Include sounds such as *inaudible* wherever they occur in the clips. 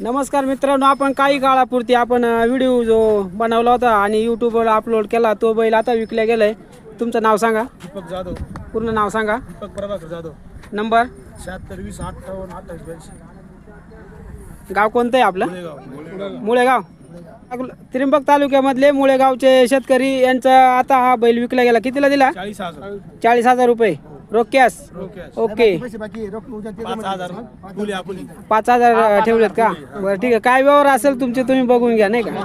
नमस्कार मित्रांनो आपण काही काळापुरती आपण व्हिडिओ जो बनवला होता आणि यूट्यूबवर अपलोड केला तो बैल आता विकल्या गेलाय. तुमचं नाव सांगा. दीपक जाधव. पूर्ण नाव सांगा. दीपक प्रभाकर जाधव. नंबर शहात्तर वीस अठ्ठावन्न अठ्ठावीस ब्याऐंशी. गाव कोणतं आहे आपलं? मुळेगाव. त्रिंबक तालुक्यामधले मुळेगावचे शेतकरी यांचा आता हा बैल विकला गेला. कितीला दिला? चाळीस हजार रुपये. रोख कॅश ओके. पाच हजार पाच ठेवलेत का? बरं ठीक आहे. काय व्यवहार असेल तुमचे तुम्ही बघून घ्या नाही का?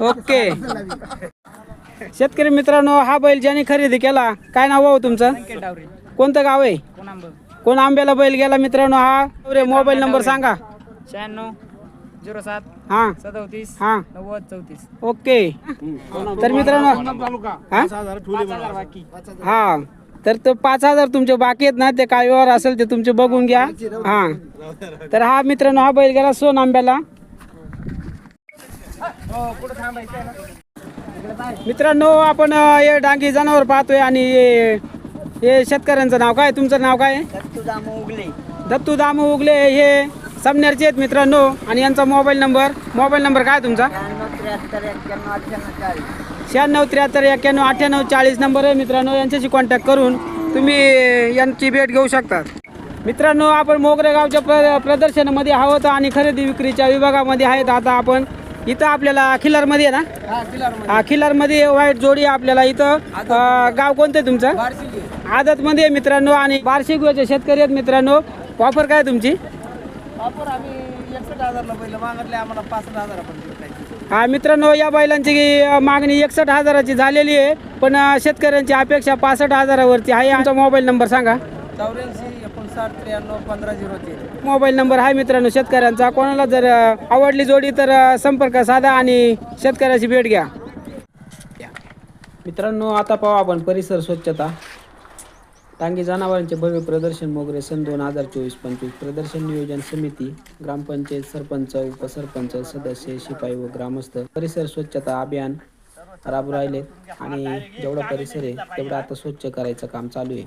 ओके. *laughs* शेतकरी मित्रांनो हा बैल ज्याने खरेदी केला काय नाव भाऊ तुमचं? कोणतं गाव आहे? कोण आंब्याला बैल गेला मित्रांनो हा? अरे मोबाईल नंबर सांगा. शहाण्णव झिरो सात हा. सदोतीस हा. नव्वद चौतीस. ओके. तर मित्रांनो हा. तर तो पाच हजार तुमचे बाकी आहेत ना ते काय व्यवहार असेल ते तुमचे बघून घ्या. हा. तर हा मित्रांनो हा बैल गेला सोन आंब्याला मित्रांनो आपण हे डांगी जनावर पाहतोय आणि हे- हे शेतकऱ्यांचं नाव काय? तुमचं नाव काय? दत्तू दामू उगले हे समनेरचे आहेत मित्रांनो. आणि यांचा मोबाईल नंबर मोबाईल नंबर काय तुमचा? शहाण्णव त्र्याहत्तर एक्क्याण्णव अठ्ठ्याण्णव चाळीस नंबर आहे मित्रांनो. यांच्याशी कॉन्टॅक्ट करून तुम्ही यांची भेट घेऊ शकता. मित्रांनो आपण मोगरे गावच्या प्र प्रदर्शनामध्ये आहोत आणि खरेदी विक्रीच्या विभागामध्ये आहेत. आता आपण इथं आपल्याला खिल्लारमध्ये आहे ना? हा खिल्लारमध्ये वाईट जोडी आहे आपल्याला इथं. गाव कोणतं आहे तुमचं? आदतमध्ये आहे मित्रांनो. आणि बार्शी गोव्याचे शेतकरी आहेत मित्रांनो. ऑफर काय तुमची? वापर आम्ही एकसष्ट हजारला पहिलं. मागितले आम्हाला पासष्ट हजार आपण हा मित्रांनो या बैलांची मागणी एकसष्ट हजाराची झालेली आहे पण शेतकऱ्यांची अपेक्षा पासष्ट हजारावरती आहे. आमचा मोबाईल नंबर सांगा. चौऱ्याऐंशी एकोणसाठ त्र्याण्णव पंधरा झिरो तीन. मोबाईल नंबर आहे मित्रांनो शेतकऱ्यांचा. कोणाला जर आवडली जोडी तर संपर्क साधा आणि शेतकऱ्याची भेट घ्या. मित्रांनो आता पाहू आपण परिसर स्वच्छता. टांगी जनावरांचे भव्य प्रदर्शन मोगरे सन दोन हजार चोवीस पंचवीस. प्रदर्शन नियोजन समिती ग्रामपंचायत सरपंच उपसरपंच सदस्य शिपाई व ग्रामस्थ. परिसर स्वच्छता अभियान राबू राहिले आणि जेवढा परिसर आहे तेवढा आता स्वच्छ करायचं काम चालू आहे.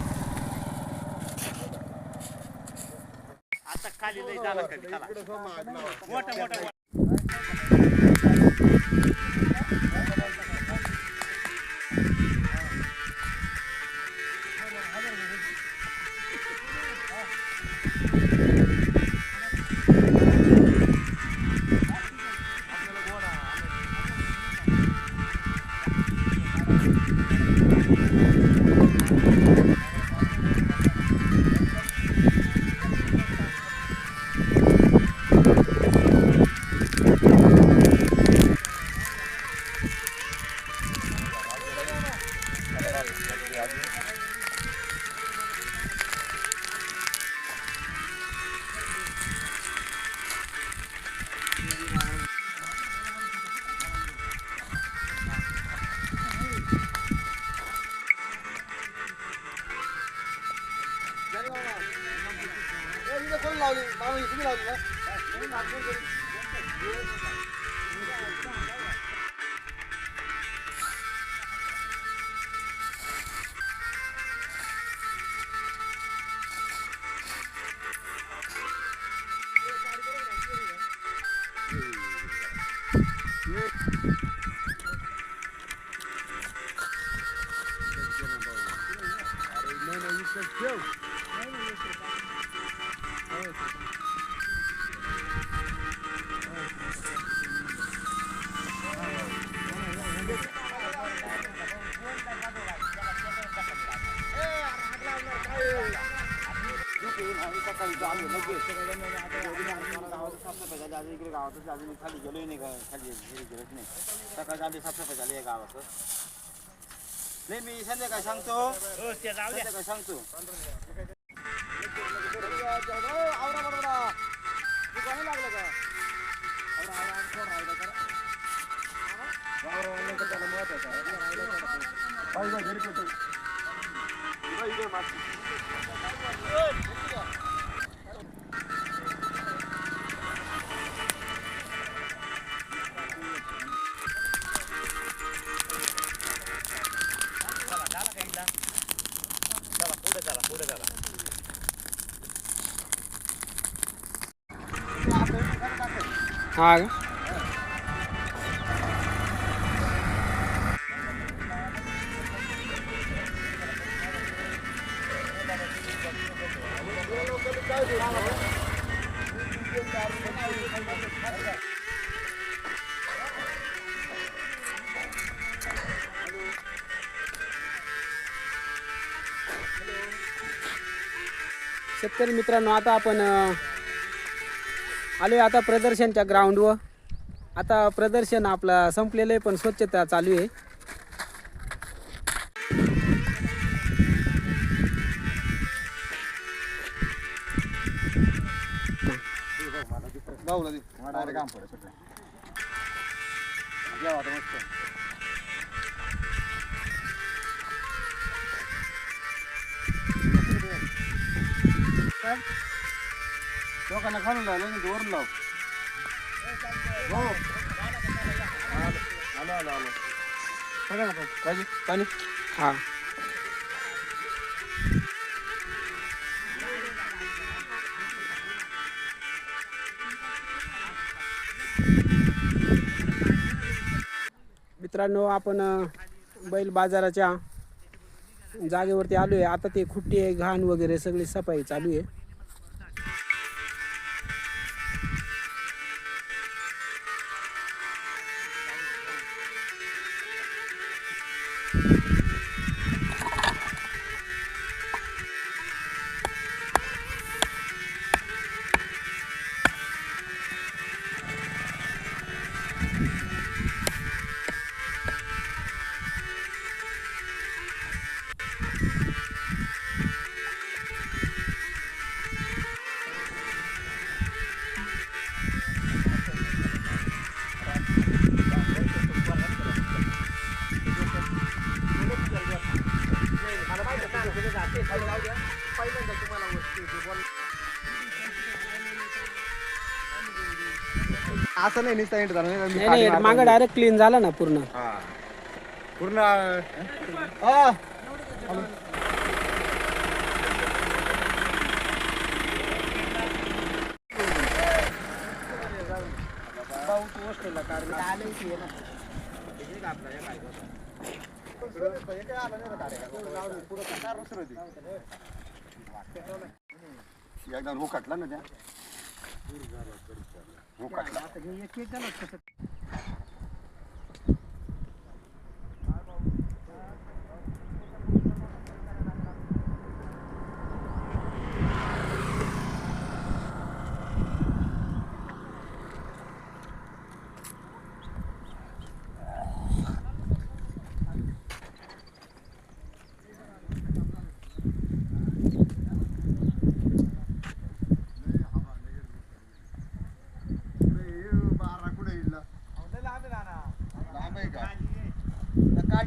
आता खाली लई झाला कधी खाला मोठं मोठं मोठं Thank you. इकडे गावातच अजून खाली गेलोय नाही का खाली गेलोच नाही. सकाळच्या आधी साफसफाई झाली आहे गावात नाही मी संध्याकाळ सांगतो. संध्याकाळ सांगतो. हा शेतकरी मित्रांनो आता आपण आलो आता प्रदर्शनच्या ग्राउंडवर आता प्रदर्शन आपलं संपलेलं आहे पण स्वच्छता चालू आहे. लोकांना खालून लाव नाही वरून लाव. हो. आलो आलो आलो. सगळं पाहिजे पाणी हा. मित्रांनो आपण बैल बाजाराच्या जागेवरती आलो आहे आता ते खुट्टी घाण वगैरे सगळी सफाई चालू आहे. असं नाही निसता इंट झालं नाही नाही नाही मागं डायरेक्ट क्लीन झालं ना पूर्ण. पूर्ण एकदा रो काटला ना त्या. रो काटला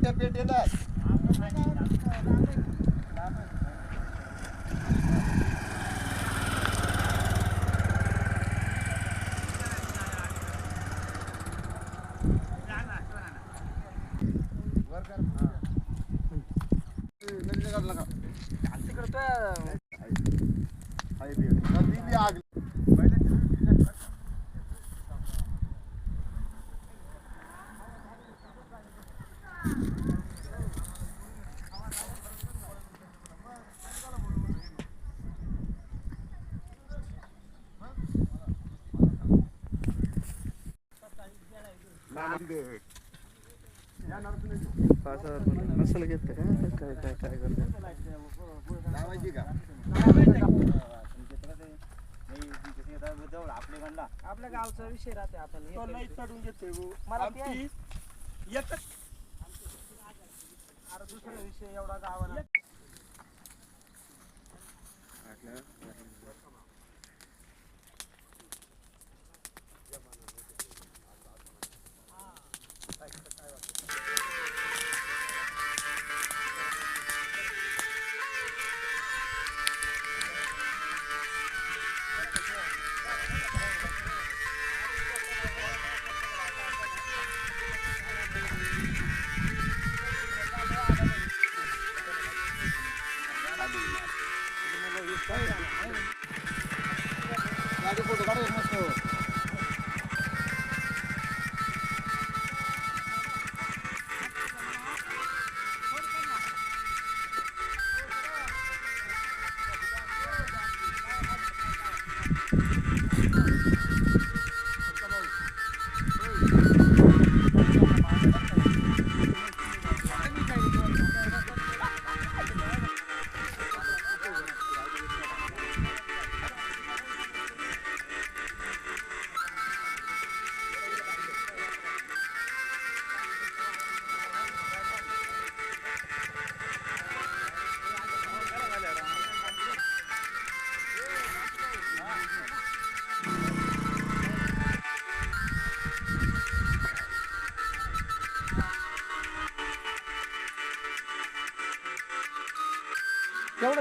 विद्यापीठ पेटेला. नसल घेत काय काय काय लावायची का आपल्या गावचा विषय राहते आपण चढून घेतोय दुसरा विषय एवढा गावाला.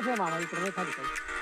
आहे मामा इकडे नाही खाली काही